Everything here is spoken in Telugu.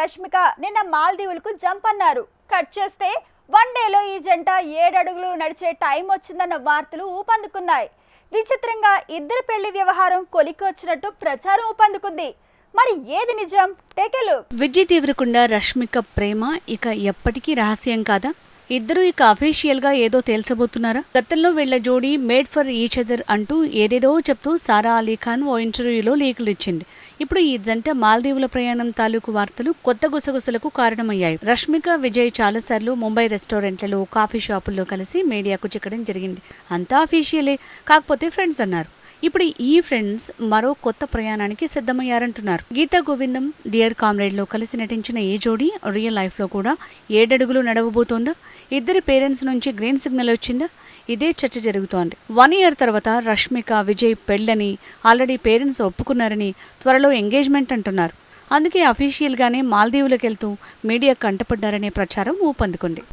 రష్మిక నిన్న మాల్దీవులకు జంప్ అన్నారు. కట్ చేస్తే వన్ డేలో ఈ జంట ఏడడుగులు నడిచే టైం వచ్చిందన్న వార్తలు ఊపందుకున్నాయి. విచిత్రంగా ఇద్దరి పెళ్ళి వ్యవహారం కొలికి వచ్చినట్టు ప్రచారం ఊపందుకుంది. మరి ఏది నిజం? టేకెలు విజయ్ దేవరకొండ రష్మిక ప్రేమ ఇక ఎప్పటికీ రహస్యం కాదా? ఇద్దరు ఇక అఫీషియల్గా ఏదో తేల్చబోతున్నారా? గతంలో వీళ్ళ జోడీ మేడ్ ఫర్ ఈచ్ అదర్ అంటూ ఏదేదో చెప్తూ సారా అలీ ఖాన్ ఓ ఇంటర్వ్యూలో లీకులు ఇచ్చింది. ఇప్పుడు ఈ జంట మాల్దీవుల ప్రయాణం తాలూకు వార్తలు కొత్త గుసగుసలకు కారణమయ్యాయి. రష్మిక విజయ్ చాలాసార్లు ముంబై రెస్టారెంట్లలో కాఫీ షాపుల్లో కలిసి మీడియాకు చిక్కడం జరిగింది. అంతా అఫీషియలే కాకపోతే ఫ్రెండ్స్ అన్నారు. ఇప్పుడు ఈ ఫ్రెండ్స్ మరో కొత్త ప్రయాణానికి సిద్ధమయ్యారంటున్నారు. గీతా గోవిందం డియర్ కామ్రేడ్లో కలిసి నటించిన ఏ జోడీ రియల్ లైఫ్లో కూడా ఏడడుగులు నడవబోతోందా. ఇద్దరి పేరెంట్స్ నుంచి గ్రీన్ సిగ్నల్ వచ్చిందా. ఇదే చర్చ జరుగుతోంది. వన్ ఇయర్ తర్వాత రష్మిక విజయ్ పెళ్ళని ఆల్రెడీ పేరెంట్స్ ఒప్పుకున్నారని త్వరలో ఎంగేజ్మెంట్ అంటున్నారు. అందుకే అఫీషియల్గానే మాల్దీవులకు వెళ్తూ మీడియా కంటపడ్డారనే ప్రచారం ఊపందుకుంది.